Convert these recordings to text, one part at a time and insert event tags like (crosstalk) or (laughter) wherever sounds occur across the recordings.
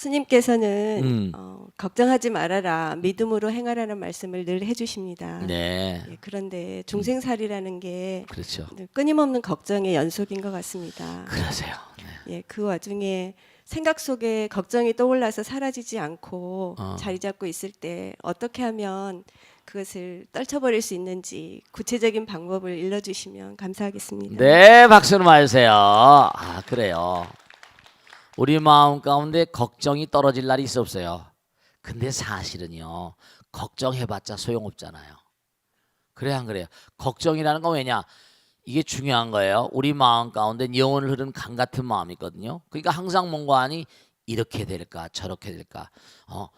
스님께서는 음. 어, 걱정하지 말아라 믿음으로 행하라는 말씀을 늘 해주십니다. 네. 예, 그런데 중생살이라는 게 그렇죠. 늘 끊임없는 걱정의 연속인 것 같습니다. 그러세요. 네. 예, 그 와중에 생각 속에 걱정이 떠올라서 사라지지 않고 어. 자리 잡고 있을 때 어떻게 하면 그것을 떨쳐버릴 수 있는지 구체적인 방법을 일러주시면 감사하겠습니다. 네, 박수를 맞으세요. 아, 그래요. 우리 마음 가운데 걱정이 떨어질 날이 있어 없어요. 근데 사실은요, 걱정해봤자 소용없잖아요. 그래, 안 그래요? 걱정이라는 건 왜냐? 이게 중요한 거예요. 우리 마음 가운데 영혼을 흐르는 강 같은 마음이 있거든요. 그러니까 항상 뭔가 하니 이렇게 될까, 저렇게 될까. 어,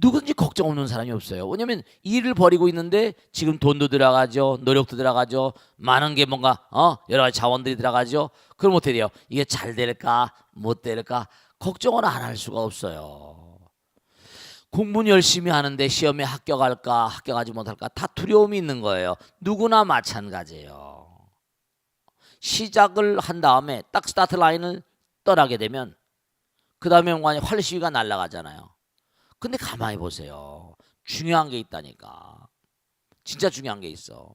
누구든지 걱정 없는 사람이 없어요. 왜냐면 일을 벌이고 있는데 지금 돈도 들어가죠, 노력도 들어가죠, 많은 게 뭔가 어 여러 가지 자원들이 들어가죠. 그럼 어떻게 돼요? 이게 잘 될까, 못 될까 걱정을 안할 수가 없어요. 공부는 열심히 하는데 시험에 합격할까, 합격하지 못할까 다 두려움이 있는 거예요. 누구나 마찬가지예요. 시작을 한 다음에 딱 스타트 라인을 떠나게 되면 그 다음에 뭔가 활시위가 날아가잖아요. 근데 가만히 보세요. 중요한 게 있다니까. 진짜 중요한 게 있어.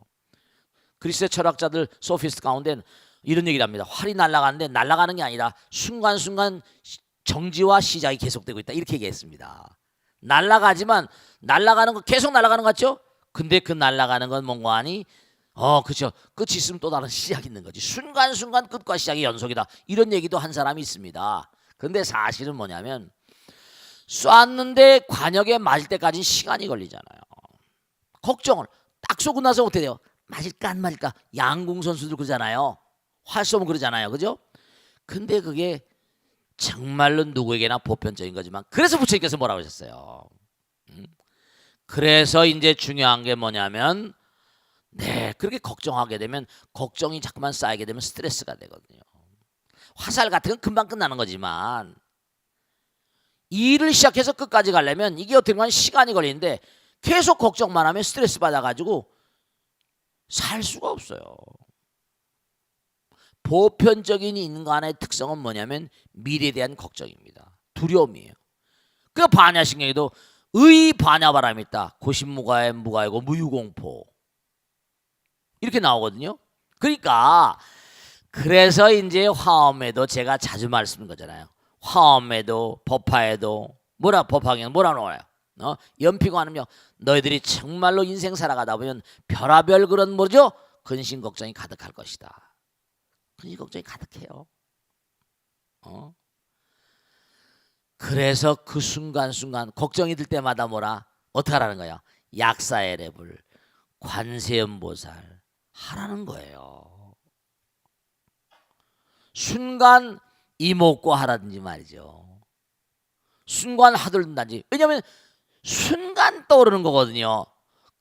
그리스의 철학자들 소피스트 가운데는 이런 얘기를 합니다. 활이 날아가는데 날아가는 게 아니라 순간순간 시- 정지와 시작이 계속되고 있다. 이렇게 얘기했습니다. 날아가지만 날아가는 거 계속 날아가는 것 같죠? 근데 그 날아가는 건 뭔가 하니 어, 그렇죠. 끝이 있으면 또 다른 시작이 있는 거지. 순간순간 끝과 시작이 연속이다. 이런 얘기도 한 사람이 있습니다. 근데 사실은 뭐냐면 쐈는데 관역에 맞을 때까지 시간이 걸리잖아요. 걱정을 딱 쏘고 나서 어떻게 돼요? 맞을까 안 맞을까? 양궁 선수들 그러잖아요. 활 쏘면 그러잖아요. 그죠? 근데 그게 정말로 누구에게나 보편적인 거지만 그래서 부처님께서 뭐라고 하셨어요? 음? 그래서 이제 중요한 게 뭐냐면 네 그렇게 걱정하게 되면 걱정이 자꾸만 쌓이게 되면 스트레스가 되거든요. 화살 같은 건 금방 끝나는 거지만 일을 시작해서 끝까지 가려면 이게 어떻게 보면 시간이 걸리는데 계속 걱정만 하면 스트레스 받아가지고 살 수가 없어요. 보편적인 인간의 특성은 뭐냐면 미래에 대한 걱정입니다. 두려움이에요. 그 반야신경에도 의 반야바람이 있다. 고신무가에 무가이고 무유공포 이렇게 나오거든요. 그러니까 그래서 이제 화엄에도 제가 자주 말씀드린 거잖아요. 화엄에도 법화에도 뭐라 법화에는 뭐라 나와요? 어? 연피관은요. 너희들이 정말로 인생 살아가다 보면 별하별 그런 뭐죠? 근심 걱정이 가득할 것이다. 근심 걱정이 가득해요. 어? 그래서 그 순간순간 걱정이 들 때마다 뭐라 어떻게 하라는 거야? 약사의 랩을 관세음보살 하라는 거예요. 순간 이목고 하라든지 말이죠. 순간 하들든지 왜냐하면 순간 떠오르는 거거든요.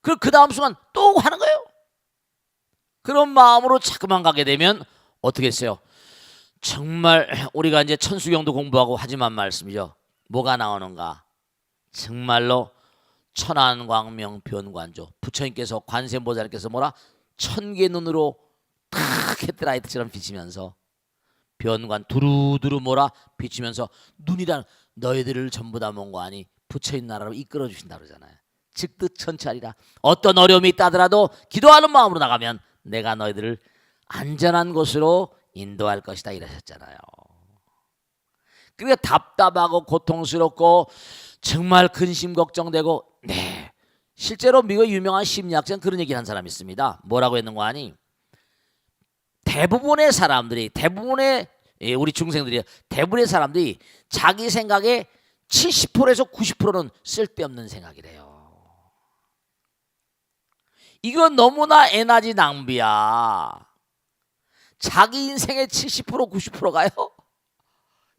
그, 그 다음 순간 또 하는 거예요. 그런 마음으로 자꾸만 가게 되면 어떻게 했어요? 정말 우리가 이제 천수경도 공부하고 하지만 말씀이죠. 뭐가 나오는가? 정말로 천안광명 변관조 부처님께서 관세음보살께서 뭐라 천개 눈으로 탁 헤드라이트처럼 비치면서 변관 두루두루 뭐라 비치면서 눈이란 너희들을 전부 다 아니 부처님 나라로 이끌어 주신다 그러잖아요. 즉뜻 천찰이라 어떤 어려움이 있다더라도 기도하는 마음으로 나가면 내가 너희들을 안전한 곳으로 인도할 것이다 이러셨잖아요. 그러니까 답답하고 고통스럽고 정말 근심 걱정되고 네 실제로 미국 유명한 심리학자는 그런 얘기를 한 사람이 있습니다. 뭐라고 했는 거 아니? 대부분의 사람들이 대부분의 예, 우리 중생들이 대부분의 사람들이 자기 생각에 70%에서 90%는 쓸데없는 생각이래요. 이건 너무나 에너지 낭비야. 자기 인생의 70% 90%가요.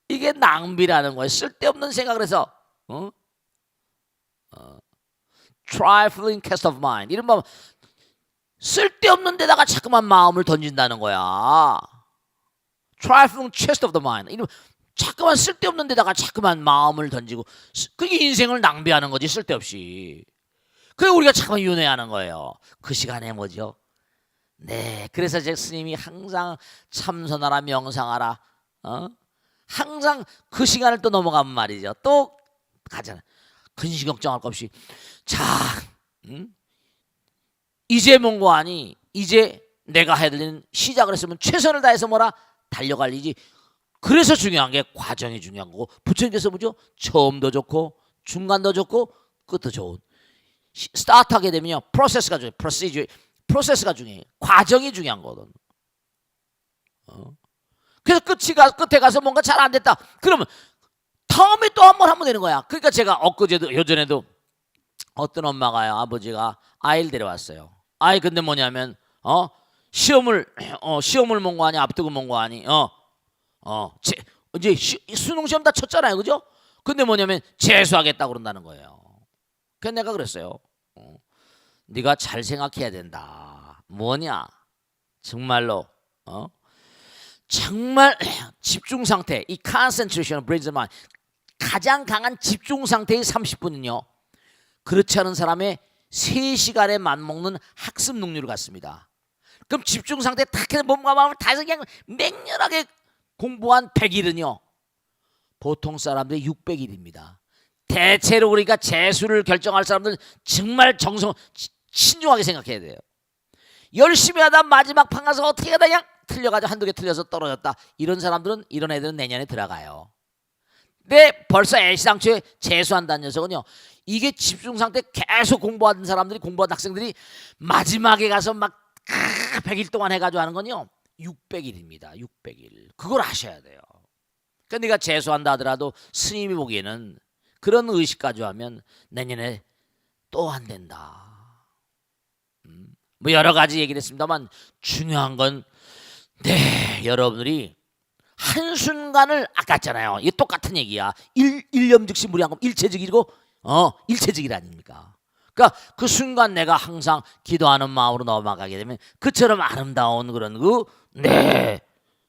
이게 낭비라는 거예요. 쓸데없는 생각을 해서 어? 어. trifling cast of mind 말 쓸데없는 데다가 자꾸만 마음을 던진다는 거야. trifling chest of the mind 이런 자꾸만 쓸데없는 데다가 자꾸만 마음을 던지고 쓰- 그게 인생을 낭비하는 거지 쓸데없이. 그게 우리가 자꾸만 윤회하는 거예요. 그 시간에 뭐죠? 네, 그래서 제 스님이 항상 참선하라 명상하라. 어? 항상 그 시간을 또 넘어가면 말이죠. 또 가잖아. 근심 걱정할 것 없이 자, 응? 이제 뭔거 아니? 이제 내가 해야 되는 시작을 했으면 최선을 다해서 뭐라? 달려갈 일이지. 그래서 중요한 게 과정이 중요한 거고 부처님께서 뭐죠? 처음도 좋고 중간도 좋고 끝도 좋은. 시- 스타트 하게 되면요. 프로세스가 중요해. 프로시저 프로세스가 중요해. 과정이 중요한 거거든. 어? 그래서 끝이 가 끝에 가서 뭔가 잘 안 됐다. 그러면 다음에 또 한 번 하면 되는 거야. 그러니까 제가 엊그제도 요전에도 어떤 엄마가요 아버지가 아이를 데려왔어요 아이 근데 뭐냐면 어 시험을 (clears throat) 어 시험을 아니 앞두고 본거 아니 어 어, 제, 이제 시, 수능 시험 다 쳤잖아요, 그죠? 근데 뭐냐면 재수하겠다 그런다는 거예요. 그래서 내가 그랬어요. 어, 네가 잘 생각해야 된다. 뭐냐? 정말로 어? 정말 (clears throat) 집중 상태, 이 concentration 가장 강한 집중 상태의 30분은요. 그렇지 않은 사람의 3시간에 맞먹는 학습 능률을 갖습니다. 그럼 집중 상태 탁 해서 몸과 마음을 다 그냥 맹렬하게 공부한 100일은요. 보통 사람들이 600일입니다. 대체로 우리가 재수를 결정할 사람들은 정말 정성 치- 신중하게 생각해야 돼요. 열심히 하다 마지막 판 가서 어떻게 하다 그냥 틀려가지고 한두 개 틀려서 떨어졌다. 이런 사람들은 이런 애들은 내년에 들어가요. 근데 벌써 애시당초에 재수한다는 녀석은요. 이게 집중 상태 계속 공부하는 사람들이 공부한 학생들이 마지막에 가서 막 100일 동안 해가지고 하는 건요. 600일입니다. 600일. 그걸 아셔야 돼요. 그러니까 네가 재수한다 하더라도 스님이 보기에는 그런 의식 가지고 하면 내년에 또 안 된다. 음, 뭐 여러 가지 얘기를 했습니다만 중요한 건 네, 여러분들이 한순간을 아깝잖아요. 이게 똑같은 얘기야. 일, 일념 즉시 무량금 일체즉이고 어, 일체즉일 아닙니까? 그러니까 그 순간 내가 항상 기도하는 마음으로 넘어가게 되면 그처럼 아름다운 그런 그 네,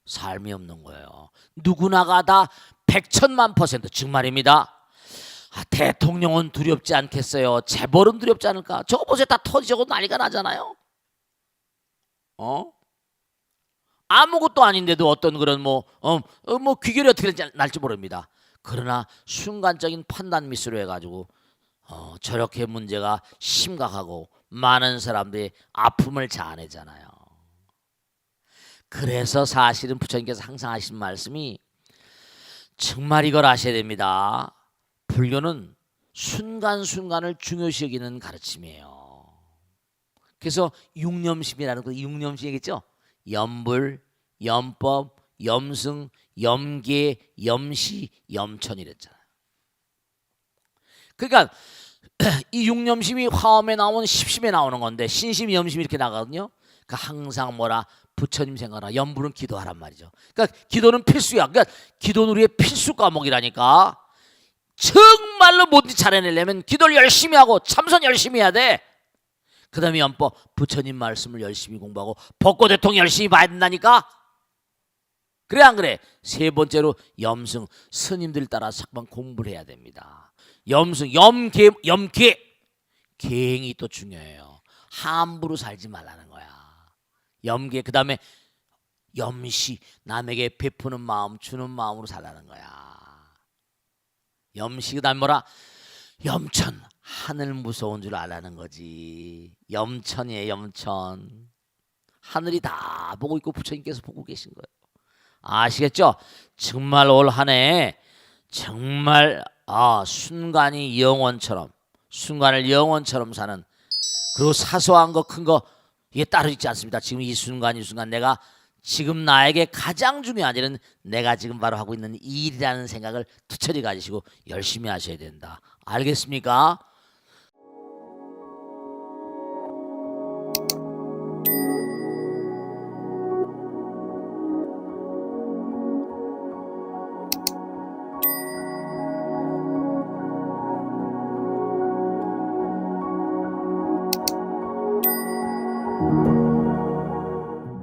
삶이 없는 거예요. 누구나가 다 백천만 퍼센트 정말입니다. 아, 대통령은 두렵지 않겠어요. 재벌은 두렵지 않을까? 저거 보세요. 다 터지고 난리가 나잖아요. 어? 아무것도 아닌데도 어떤 그런 뭐, 어, 어, 뭐 귀결이 어떻게 날지 모릅니다. 그러나 순간적인 판단 미스로 해가지고 어, 저렇게 문제가 심각하고 많은 사람들이 아픔을 자아내잖아요. 그래서 사실은 부처님께서 항상 하신 말씀이 정말 이걸 아셔야 됩니다. 불교는 순간순간을 중요시 여기는 가르침이에요. 그래서 육념심이라는 거 육념심이겠죠? 염불, 염법, 염승, 염계, 염시, 염천이랬잖아요. 그러니까 (clears throat) 이 육념심이 화엄에 나오는 십심에 나오는 건데 신심, 염심 이렇게 나가거든요. 그러니까 항상 뭐라 부처님 생각하라. 염불은 기도하란 말이죠. 그러니까 기도는 필수야. 그러니까 기도는 우리의 필수 과목이라니까. 정말로 뭐든지 잘해내려면 기도를 열심히 하고 참선 열심히 해야 돼. 그 다음에 연법 부처님 말씀을 열심히 공부하고 법고 대통 열심히 봐야 된다니까. 그래 안 그래? 세 번째로 염승 스님들 따라 sak만 공부를 해야 됩니다. 염승 염계 염계 계행이 또 중요해요. 함부로 살지 말라는 거야. 염계 그 다음에 염시 남에게 베푸는 마음 주는 마음으로 살라는 거야. 염시 그다음 뭐라 염천 하늘 무서운 줄 알라는 거지. 염천이에요 염천. 하늘이 다 보고 있고 부처님께서 보고 계신 거예요. 아시겠죠? 정말 올 한 해 정말 아 순간이 영원처럼 순간을 영원처럼 사는 그리고 사소한 거 큰 거 이게 따로 있지 않습니다. 지금 이 순간 이 순간 내가 지금 나에게 가장 중요한 일은 내가 지금 바로 하고 있는 이 일이라는 생각을 투철히 가지시고 열심히 하셔야 된다. 알겠습니까?